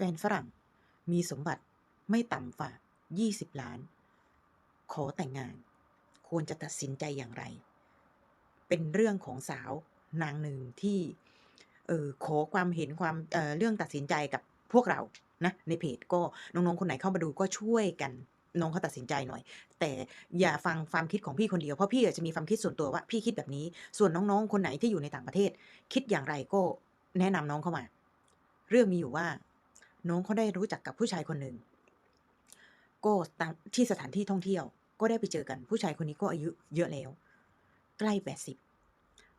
ฟนฝรั่ง มีสมบัติไม่ต่ำกว่า20 ล้าน ขอแต่งงาน ควรจะตัดสินใจอย่างไร เป็นเรื่องของสาวนางหนึ่งที่เออขอความเห็นความเออเรื่องตัดสินใจกับพวกเรานะในเพจก็น้องๆคนไหนเข้ามาดูก็ช่วยกันน้องเขาตัดสินใจหน่อย แต่อย่าฟังความคิดของพี่คนเดียวเพราะพี่อาจจะมีความคิดส่วนตัวว่าพี่คิดแบบนี้ ส่วนน้องๆ คนไหนที่อยู่ในต่างประเทศ คิดอย่างไรก็แนะนำน้องเข้ามา เรื่องมีอยู่ว่า น้องเขาได้รู้จักกับผู้ชายคนหนึ่งก็ตามที่สถานที่ท่องเที่ยว ก็ได้ไปเจอกันผู้ชายคนนี้ก็อายุเยอะแล้ว ใกล้แปดสิบ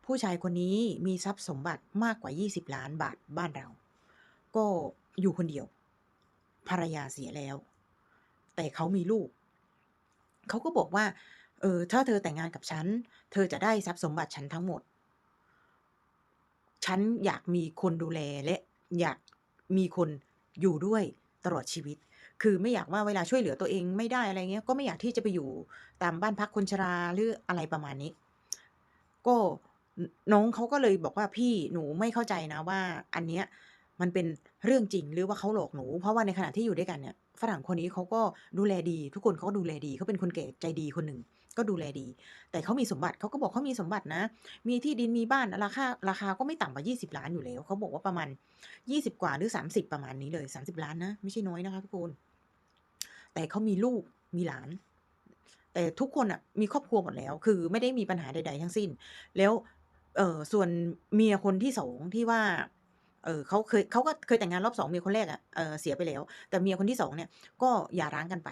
ผู้ชายคนนี้มีทรัพย์สมบัติมากกว่า 20 ล้านบาทบ้านเรา ก็อยู่คนเดียว ภรรยาเสียแล้ว แต่เขามีลูก เขาก็บอกว่า เออ ถ้าเธอแต่งงานกับฉัน เธอจะได้ทรัพย์สมบัติฉันทั้งหมด ฉันอยากมีคนดูแลและอยากมีคน อยู่ด้วยตลอดชีวิต คือไม่อยากว่าเวลาช่วยเหลือตัวเองไม่ได้อะไรเงี้ย ก็ไม่อยากที่จะไปอยู่ตามบ้านพักคนชราหรืออะไรประมาณนี้ ก็น้องเขาก็เลยบอกว่าพี่หนูไม่เข้าใจนะว่า อันเนี้ยมันเป็นเรื่องจริงหรือว่าเขาหลอกหนู เพราะว่าในขณะที่อยู่ด้วยกันเนี่ยฝรั่งคนนี้เขาก็ดูแลดี ทุกคนเขาก็ดูแลดีเขาเป็นคนแก่ใจดีคนหนึ่ง ก็ดูแลดี แต่เขามีสมบัติเขาก็บอกเขามีสมบัตินะ มีที่ดินมีบ้านราคาราคาก็ไม่ต่ำกว่า 20 ล้านอยู่แล้วเขาบอกว่าประมาณ 20 กว่าหรือ 30 ประมาณนี้เลย 30 ล้านนะไม่ใช่น้อยนะคะทุกคน แต่เขามีลูกมีหลาน แต่ทุกคนอะมีครอบครัวหมดแล้ว คือไม่ได้มีปัญหาใด ๆ ทั้งสิ้น แล้วเออส่วนเมียคนที่สองที่ว่าเออเขาเคยเขาก็เคยแต่งงานรอบสองเมียคนแรกอะเออเสียไปแล้ว แต่เมียคนที่สองเนี่ยก็หย่าร้างกันไป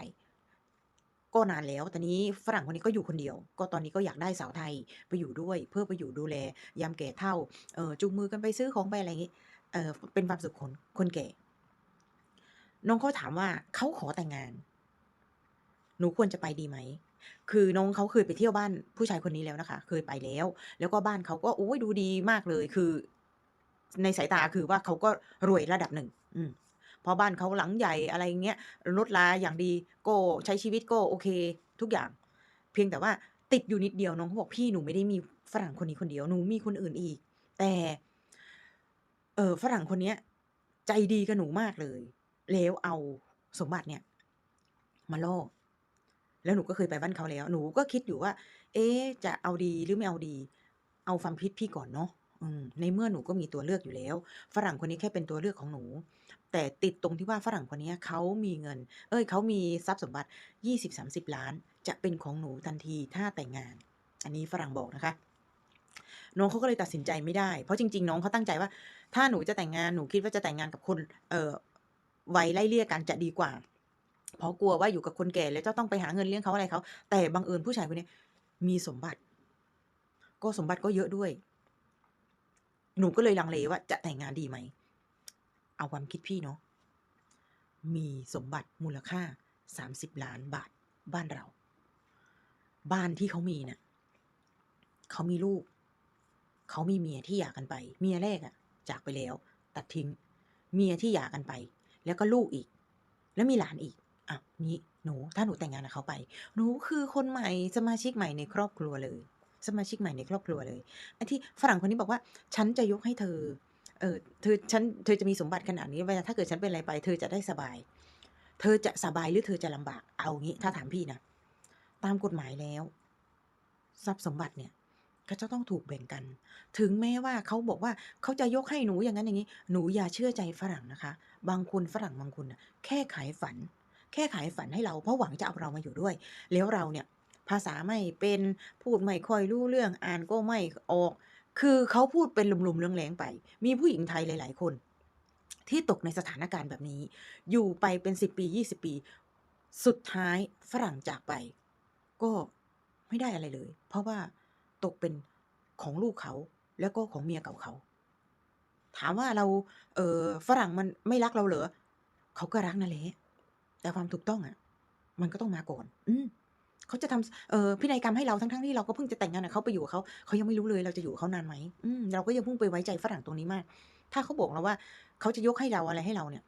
ก็นานแล้วแต่นี้ฝรั่งคนนี้ก็อยู่คนเดียว ก็ตอนนี้ก็อยากได้สาวไทยไปอยู่ด้วย เพื่อไปอยู่ดูแลยามแก่เฒ่าเออจูงมือกันไปซื้อของไปอะไรอย่างงี้เออเป็นความสุขของคนแก่ น้องเขาถามว่าเขาขอแต่งงาน หนูควรจะไปดีไหมคือน้องเขาเคยไปเที่ยวบ้านผู้ชายคนนี้แล้วนะคะ เคยไปแล้ว แล้วก็บ้านเขาก็โอ้ยดูดีมากเลย คือ ในสายตาคือว่าเขาก็รวยระดับหนึ่ง อืม เพราะบ้านเขาหลังใหญ่อะไรเงี้ยรถราอย่างดีก็ใช้ชีวิตก็โอเค ทุกอย่าง เพียงแต่ว่าติดอยู่นิดเดียวน้องเขาบอกพี่หนูไม่ได้มีฝรั่งคนนี้คนเดียวหนูมีคนอื่นอีก แต่ เออฝรั่งคนเนี้ย ใจดีกับหนูมากเลย แล้วเอาสมบัติเนี่ย มาล่อแล้วหนูก็เคยไปบ้านเขาแล้ว หนูก็คิดอยู่ว่า เอ๊จะเอาดีหรือไม่เอาดี เอาความคิดพี่ก่อนเนาะ ในเมื่อหนูก็มีตัวเลือกอยู่แล้ว ฝรั่งคนนี้แค่เป็นตัวเลือกของหนู แต่ติดตรงที่ว่าฝรั่งคนนี้เขามีเงิน เอ๊ยเขามีทรัพย์สมบัติ 20-30 ล้าน จะเป็นของหนูทันทีถ้าแต่งงาน อันนี้ฝรั่งบอกนะคะ น้องเขาก็เลยตัดสินใจไม่ได้ เพราะจริง ๆ น้องเขาตั้งใจว่า ถ้าหนูจะแต่งงานหนูคิดว่าจะแต่งงานกับคนเอ่อวัยไล่เลี่ยกันจะดีกว่า เพราะกลัวว่าอยู่กับคนแก่แล้วจะต้องไปหาเงินเลี้ยงเขาอะไรเขาแต่บังเอิญผู้ชายคนนี้มีสมบัติ ก็สมบัติก็เยอะด้วย หนูก็เลยลังเลว่าจะแต่งงานดีไหม เอาความคิดพี่เนาะ มีสมบัติมูลค่า30ล้านบาทบ้านเรา บ้านที่เขามีน่ะเขามีลูก เขามีเมียที่หย่ากันไป เมียแรกอะจากไปแล้ว ตัดทิ้ง เมียที่หย่ากันไป แล้วก็ลูกอีก แล้วมีหลานอีกอ้าวงี้หนูถ้าหนูแต่งงานกับเขาไป หนูคือคนใหม่สมาชิกใหม่ในครอบครัวเลย สมาชิกใหม่ในครอบครัวเลยไอ้ที่ฝรั่งคนนี้บอกว่า ฉันจะยกให้เธอ เออเธอฉันเธอจะมีสมบัติขนาดนี้เวลาถ้าเกิดฉันเป็นอะไรไป เธอจะได้สบาย เธอจะสบายหรือเธอจะลำบากเอางี้ ถ้าถามพี่นะตามกฎหมายแล้ว ทรัพย์สมบัติเนี่ยก็จะต้องถูกแบ่งกัน ถึงแม้ว่าเขาบอกว่าเขาจะยกให้หนูอย่างนั้นอย่างงี้ หนูอย่าเชื่อใจฝรั่งนะคะ บางคนฝรั่งบางคนน่ะแค่ขายฝัน แค่ขายฝันให้เราเพราะหวังจะเอาเรามาอยู่ด้วย แล้วเราเนี่ย ภาษาไม่เป็นพูดไม่ค่อยรู้เรื่องอ่านก็ไม่ออก คือเขาพูดเป็นลุมๆแรงๆไป มีผู้หญิงไทยหลาย ๆ คน ที่ตกในสถานการณ์แบบนี้ อยู่ไปเป็น10ปี20ปี สุดท้ายฝรั่งจากไป ก็ไม่ได้อะไรเลย เพราะว่าตกเป็นของลูกเขาแล้วก็ของเมียเก่าเขา ถามว่าเรา เออฝรั่งมันไม่รักเราเหรอเขาก็รักนั่นแหละแต่ความถูกต้องอะมันก็ต้องมาก่อน อืม เขาจะทำเอ่อพินัยกรรมให้เราทั้งๆที่เราก็เพิ่งจะแต่งงานกับเขาไปอยู่กับเขาเขายังไม่รู้เลยเราจะอยู่เขานานไหมอืมเราก็ยังเพิ่งไปไว้ใจฝรั่งตรงนี้มาก ถ้าเขาบอกเราว่า เขาจะยกให้เราอะไรให้เราเนี่ย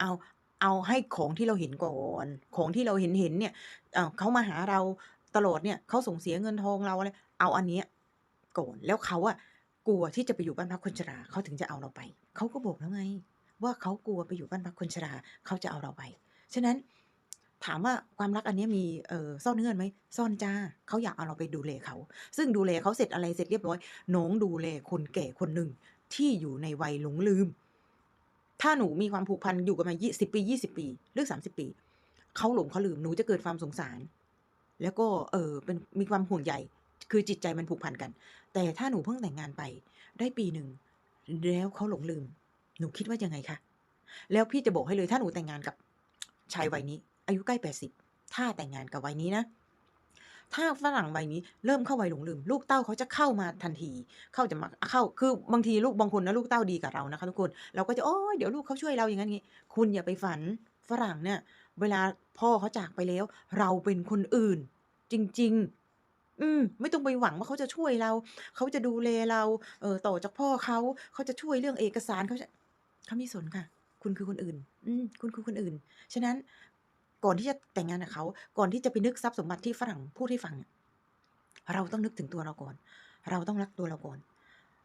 เอาเอาให้ของที่เราเห็นก่อนของที่เราเห็นๆเนี่ยเขามาหาเราตลอดเนี่ยเขาส่งเสียเงินทองเราอะไรเอาอันเนี้ยก่อนแล้วเขาอะกลัวที่จะไปอยู่บ้านพักคนชราเขาถึงจะเอาเราไปเขาก็บอกแล้วไง ว่าเขากลัวไปอยู่บ้านพักคนชราเขาจะเอาเราไปฉะนั้น ถามว่าความรักอันนี้มีเออซ่อนเงื่อนไหมซ่อนจ้ะเขาอยากเอาเราไปดูแลเขา ซึ่งดูแลเขาเสร็จอะไรเสร็จเรียบร้อยน้องดูแลคนแก่คนหนึ่งที่อยู่ในวัยหลงลืม ถ้าหนูมีความผูกพันอยู่กันมา20ปี20ปี หรือ30ปีเขาหลงเขาลืมหนูจะเกิดความสงสาร แล้วก็เออเป็นมีความห่วงใยคือจิตใจมันผูกพันกัน แต่ถ้าหนูเพิ่งแต่งงานไป ได้ปีหนึ่งแล้วเขาหลงลืม หนูคิดว่ายังไงคะแล้วพี่จะบอกให้เลยถ้าหนูแต่งงานกับชายวัยนี้ อายุใกล้ 80 ถ้าแต่งงานกับวัยนี้นะ ถ้าฝรั่งวัยนี้เริ่มเข้าวัยหลงลืม ลูกเต้าเขาจะเข้ามาทันที เข้าจะมาเข้า คือบางทีลูกบางคนนะลูกเต้าดีกับเรานะคะทุกคน เราก็จะโอ๊ยเดี๋ยวลูกเขาช่วยเราอย่างงั้นงี้ คุณอย่าไปฝันฝรั่งเนี่ย เวลาพ่อเขาจากไปแล้ว เราเป็นคนอื่น จริง ๆอืมไม่ต้องไปหวังว่าเขาจะช่วยเรา เขาจะดูแลเรา เออต่อจากพ่อเขา เขาจะช่วยเรื่องเอกสารเขาจะเขาไม่สนค่ะ คุณคือคนอื่น อืมคุณคือคนอื่น ฉะนั้น ก่อนที่จะแต่งงานกับเขา ก่อนที่จะไปนึกทรัพย์สมบัติที่ฝรั่งพูดให้ฟังเนี่ยเราต้องนึกถึงตัวเราก่อน เราต้องรักตัวเราก่อน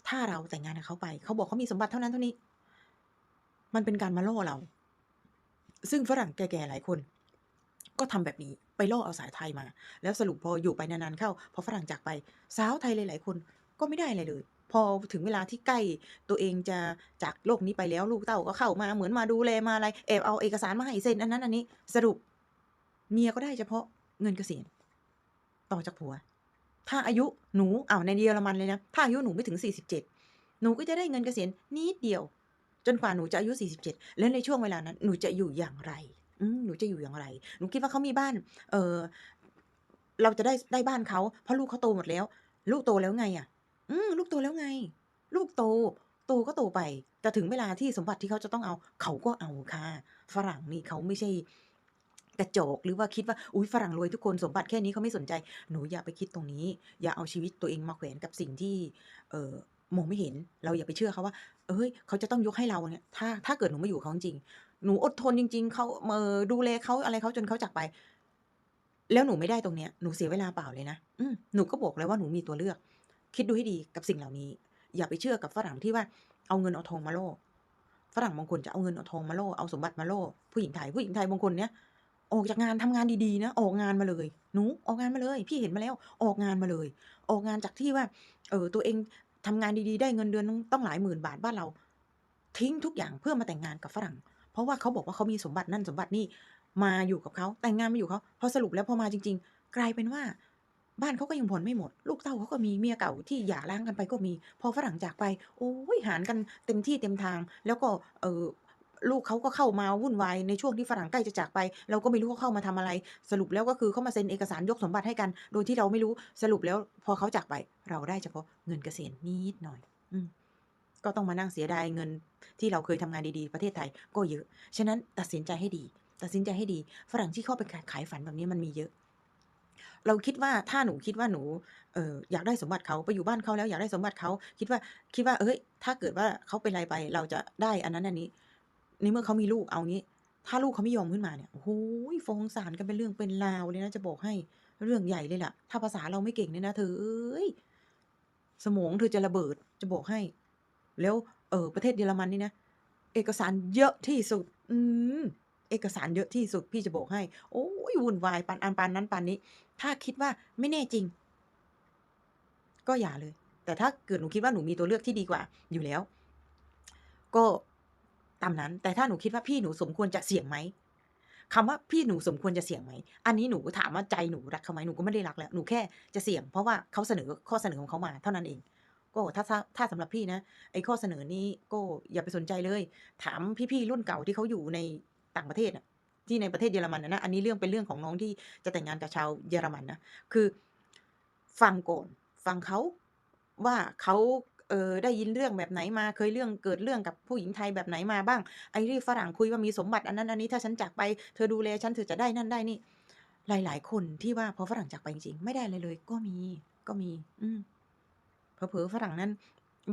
ถ้าเราแต่งงานกับเขาไป เขาบอกเขามีสมบัติเท่านั้นเท่านี้ มันเป็นการมาล่อเรา ซึ่งฝรั่งแก่ๆหลายคน ก็ทำแบบนี้ไปล่อเอาสาวไทยมา แล้วสรุปพออยู่ไปนานๆเข้า พอฝรั่งจากไป สาวไทยหลายๆคนก็ไม่ได้อะไรเลย พอถึงเวลาที่ใกล้ตัวเองจะจากโลกนี้ไปแล้วลูกเต้าก็เข้ามาเหมือนมาดูแลมาอะไรแอบเอาเอกสารมาให้เซ็นอันนั้น อันนี้ สรุป เมียก็ได้เฉพาะเงินเกษียณต่อจากผัว ถ้าอายุหนูอ้าวในเยอรมันเลยนะถ้าอายุหนูไม่ถึง47หนูก็จะได้เงินเกษียณนิดเดียว จนกว่าหนูจะอายุ47แล้วในช่วงเวลานั้น หนูจะอยู่อย่างไรหนูจะอยู่อย่างไร หนูคิดว่าเขามีบ้าน เออเราจะได้ได้บ้านเขาเพราะลูกเขาโตหมดแล้ว ลูกโตแล้วไงอะ อืมลูกโตแล้วไง ลูกโต โตก็โตไป แต่ถึงเวลาที่สมบัติที่เขาจะต้องเอา เขาก็เอาค่ะ ฝรั่งนี่เขาไม่ใช่กระจกหรือว่าคิดว่าอุ๊ยฝรั่งรวยทุกคนสมบัติแค่นี้เขาไม่สนใจหนูอย่าไปคิดตรงนี้ อย่าเอาชีวิตตัวเองมาแขวนกับสิ่งที่เออมองไม่เห็น เราอย่าไปเชื่อเขาว่าเฮ้ย เขาจะต้องยกให้เราเนี่ยถ้าถ้าเกิดหนูมาอยู่เขาจริง หนูอดทนจริง ๆเขาเออดูแลเขาอะไรเขาจนเขาจากไป แล้วหนูไม่ได้ตรงเนี้ยหนูเสียเวลาเปล่าเลยนะอืหนูก็บอกแล้วว่าหนูมีตัวเลือก คิดดูให้ดีกับสิ่งเหล่านี้ อย่าไปเชื่อกับฝรั่งที่ว่าเอาเงินเอาทองมาโล่ฝรั่งบางคนจะเอาเงินเอาทองมาโล่เอาสมบัติมาโล่ผู้หญิงไทยผู้หญิงไทยบางคนเนี่ยออกจากงานทำงานดีๆนะ ออกงานมาเลยหนูออกงานมาเลย พี่เห็นมาแล้ว ออกงานมาเลย ออกงานจากที่ว่า เออตัวเองทำงานดีๆ ได้เงินเดือนต้องหลายหมื่นบาทบ้านเรา ทิ้งทุกอย่างเพื่อมาแต่งงานกับฝรั่ง เพราะว่าเขาบอกว่าเขามีสมบัตินั่นสมบัตินี่มาอยู่กับเขาแต่งงานมาอยู่เขาพอสรุปแล้วพอมาจริง ๆ กลายเป็นว่า บ้านเขาก็ยังผ่อนไม่หมด ลูกเต้าเขาก็มีเมียเก่าที่หย่าร้างกันไปก็มี พอฝรั่งจากไป โอ๊ยหารกันเต็มที่เต็มทาง แล้วก็เออลูกเขาก็เข้ามาวุ่นวายในช่วงที่ฝรั่งใกล้จะจากไป เราก็ไม่รู้เขาเข้ามาทำอะไร สรุปแล้วก็คือเขามาเซ็นเอกสารยกสมบัติให้กัน โดยที่เราไม่รู้สรุปแล้ว พอเขาจากไป เราได้เฉพาะเงินเกษียณนิดหน่อย อืก็ต้องมานั่งเสียดายเงินที่เราเคยทำงานดีๆประเทศไทย ก็เยอะ ฉะนั้นตัดสินใจให้ดี ตัดสินใจให้ดี ฝรั่งที่เข้าไปขายฝันแบบนี้มันมีเยอะ เราคิดว่าถ้าหนูคิดว่าหนูเอออยากได้สมบัติเขาไปอยู่บ้านเขาแล้วอยากได้สมบัติเขาคิดว่าคิดว่าเฮ้ย ถ้าเกิดว่าเขาเป็นไรไป เราจะได้อันนั้นอันนี้ในเมื่อเขามีลูกเอางี้ ถ้าลูกเขาไม่ยอมขึ้นมาเนี่ยโอ้โฮฟ้องศาลกันเป็นเรื่องเป็นราวเลยนะจะบอกให้เรื่องใหญ่เลยล่ะ ถ้าภาษาเราไม่เก่งเนี่ยนะเธอเอ้ยสมองเธอจะระเบิดจะบอกให้ แล้วเออประเทศเยอรมันนี่นะเอกสารเยอะที่สุด อืม เอกสารเยอะที่สุดพี่จะบอกให้ โอ๊ยวุ่นวายปานอันปานนั้นปานนี้ ถ้าคิดว่าไม่แน่จริง ก็อย่าเลย แต่ถ้าเกิดหนูคิดว่าหนูมีตัวเลือกที่ดีกว่า อยู่แล้ว ก็ตามนั้น แต่ถ้าหนูคิดว่าพี่หนูสมควรจะเสี่ยงไหมคำว่าพี่หนูสมควรจะเสี่ยงไหม อันนี้หนูถามว่าใจหนูรักเขาไหมหนูก็ไม่ได้รักแล้ว หนูแค่จะเสี่ยงเพราะว่าเขาเสนอข้อเสนอของเขามาเท่านั้นเอง ก็ถ้าถ้าถ้าสำหรับพี่นะ ไอ้ข้อเสนอนี้ก็อย่าไปสนใจเลย ถามพี่ๆรุ่นเก่าที่เขาอยู่ใน ต่างประเทศน่ะที่ในประเทศเยอรมันอะนะอันนี้เรื่องเป็นเรื่องของน้องที่จะแต่งงานกับชาวเยอรมันนะคือฟังก่อนฟังเขาว่าเขาเออได้ยินเรื่องแบบไหนมาเคยเรื่องเกิดเรื่องกับผู้หญิงไทยแบบไหนมาบ้าง ไอ้ที่ฝรั่งคุยว่ามีสมบัติอันนั้นอันนี้ถ้าฉันจากไปเธอดูแลฉันเธอจะได้นั่นได้นี่ หลาย ๆ คนที่ว่าพอฝรั่งจากไปจริงๆไม่ได้อะไรเลย ก็มีก็มี อืมเผลอๆฝรั่งนั้น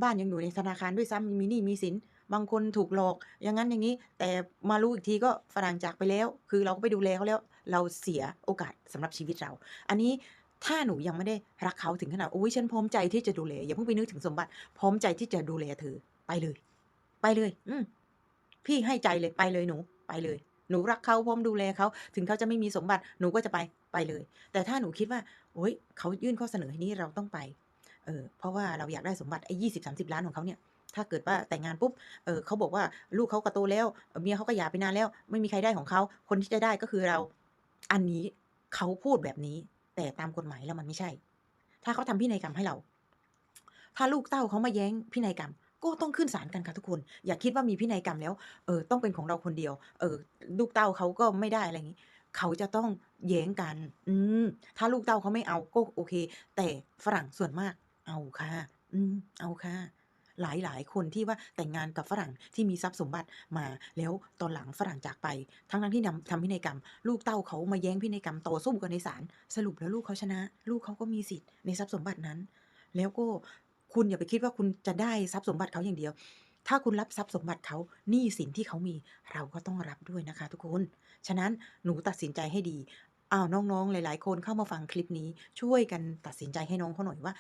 บ้านยังอยู่ในธนาคารด้วยซ้ำมีหนี้มีสิน บางคนถูกหลอก อย่างงั้นอย่างงี้ แต่มารู้อีกทีก็ฝรั่งจากไปแล้ว คือเราก็ไปดูแลเขาแล้ว เราเสียโอกาสสำหรับชีวิตเรา อันนี้ถ้าหนูยังไม่ได้รักเขาถึงขนาดอุ๊ยฉันพร้อมใจที่จะดูแลอย่าเพิ่งไปนึกถึงสมบัติ พร้อมใจที่จะดูแลเธอไปเลย ไปเลย อืมพี่ให้ใจเลยไปเลยหนู ไปเลย หนูรักเขาพร้อมดูแลเขาถึงเขาจะไม่มีสมบัติหนูก็จะไปไปเลย แต่ถ้าหนูคิดว่า โอ๊ยเขายื่นข้อเสนอนี้เราต้องไปเออเพราะว่าเราอยากได้สมบัติไอ้ยี่สิบสามสิบล้านของเขาเนี่ย ถ้าเกิดว่าแต่งงานปุ๊บ เออเขาบอกว่าลูกเขาก็โตแล้วเอ่อเมียเขาก็หย่าไปนานแล้ว ไม่มีใครได้ของเขา คนที่จะได้ก็คือเรา อันนี้เขาพูดแบบนี้ แต่ตามกฎหมายแล้วมันไม่ใช่ ถ้าเขาทำพินัยกรรมให้เรา ถ้าลูกเต้าเขามาแย้งพินัยกรรม ก็ต้องขึ้นศาลกันค่ะทุกคน อย่าคิดว่ามีพินัยกรรมแล้ว เออ ต้องเป็นของเราคนเดียว เออ ลูกเต้าเขาก็ไม่ได้อะไรอย่างนี้ เขาจะต้องแย้งกัน อืม ถ้าลูกเต้าเขาไม่เอาก็โอเค แต่ฝรั่งส่วนมาก เอาค่ะ อืม เอาค่ะ หลายหลายคนที่ว่าแต่งงานกับฝรั่งที่มีทรัพย์สมบัติมาแล้วตอนหลังฝรั่งจากไป ทั้งนั้นที่นำทำพินัยกรรม ลูกเต้าเขามาแย้งพินัยกรรมต่อสู้กันในศาลสรุปแล้วลูกเขาชนะ ลูกเขาก็มีสิทธิ์ในทรัพย์สมบัตินั้น แล้วก็คุณอย่าไปคิดว่าคุณจะได้ทรัพย์สมบัติเขาอย่างเดียว ถ้าคุณรับทรัพย์สมบัติเขาหนี้สินที่เขามีเราก็ต้องรับด้วยนะคะ ทุกคน ฉะนั้นหนูตัดสินใจให้ดีอ้าวน้องๆ หลาย ๆ คนเข้ามาฟังคลิปนี้ช่วยกันตัดสินใจให้น้องเขาหน่อยว่า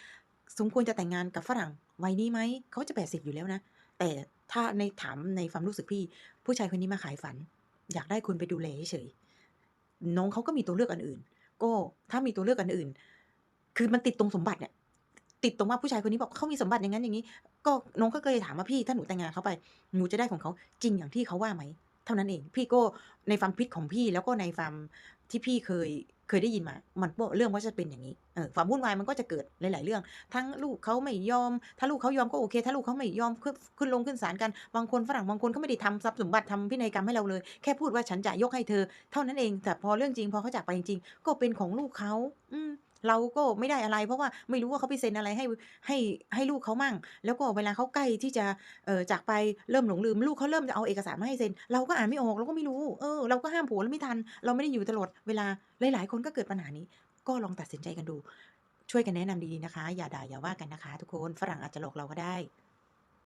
สมควรจะแต่งงานกับฝรั่งวัยนี้ไหม เขาจะแปดสิบอยู่แล้วนะ แต่ถ้าในถามในความรู้สึกพี่ ผู้ชายคนนี้มาขายฝัน อยากได้คุณไปดูแลเฉยน้องเขาก็มีตัวเลือกอันอื่น ก็ถ้ามีตัวเลือกอันอื่น คือมันติดตรงสมบัติเนี่ยติดตรงว่าผู้ชายคนนี้บอกเขามีสมบัติอย่างนั้นอย่างนี้ ก็น้องก็เลยถามว่าพี่ถ้าหนูแต่งงานเขาไปหนูจะได้ของเขาจริงอย่างที่เขาว่าไหม เท่านั้นเอง พี่ก็ในความคิดของพี่แล้วก็ในความ ที่พี่เคยเคยได้ยินมา มันเรื่องว่าจะเป็นอย่างนี้เออความวุ่นวายมันก็จะเกิดหลาย ๆ เรื่อง ทั้งลูกเขาไม่ยอม ถ้าลูกเขายอมก็โอเค ถ้าลูกเขาไม่ยอมขึ้นลงขึ้นศาลกัน บางคนฝรั่งบางคนเขาไม่ได้ทำทรัพย์สมบัติทำพินัยกรรมให้เราเลย แค่พูดว่าฉันจะยกให้เธอ เท่านั้นเอง แต่พอเรื่องจริงพอเขาจากไปจริงๆก็เป็นของลูกเขา อืม เราก็ไม่ได้อะไร เพราะว่าไม่รู้ว่าเขาไปเซ็นอะไรให้ให้ให้ลูกเขามั่ง แล้วก็เวลาเขาใกล้ที่จะเออจากไปเริ่มหลงลืมลูกเขาเริ่มจะเอาเอกสารมาให้เซ็น เราก็อ่านไม่ออกเราก็ไม่รู้เออเราก็ห้ามผัวเราไม่ทัน เราไม่ได้อยู่ตลอดเวลาหลาย ๆ คนก็เกิดปัญหานี้ ก็ลองตัดสินใจกันดู ช่วยกันแนะนำดีๆนะคะ อย่าด่าอย่าว่ากันนะคะ ทุกคนฝรั่งอาจจะหลอกเราก็ได้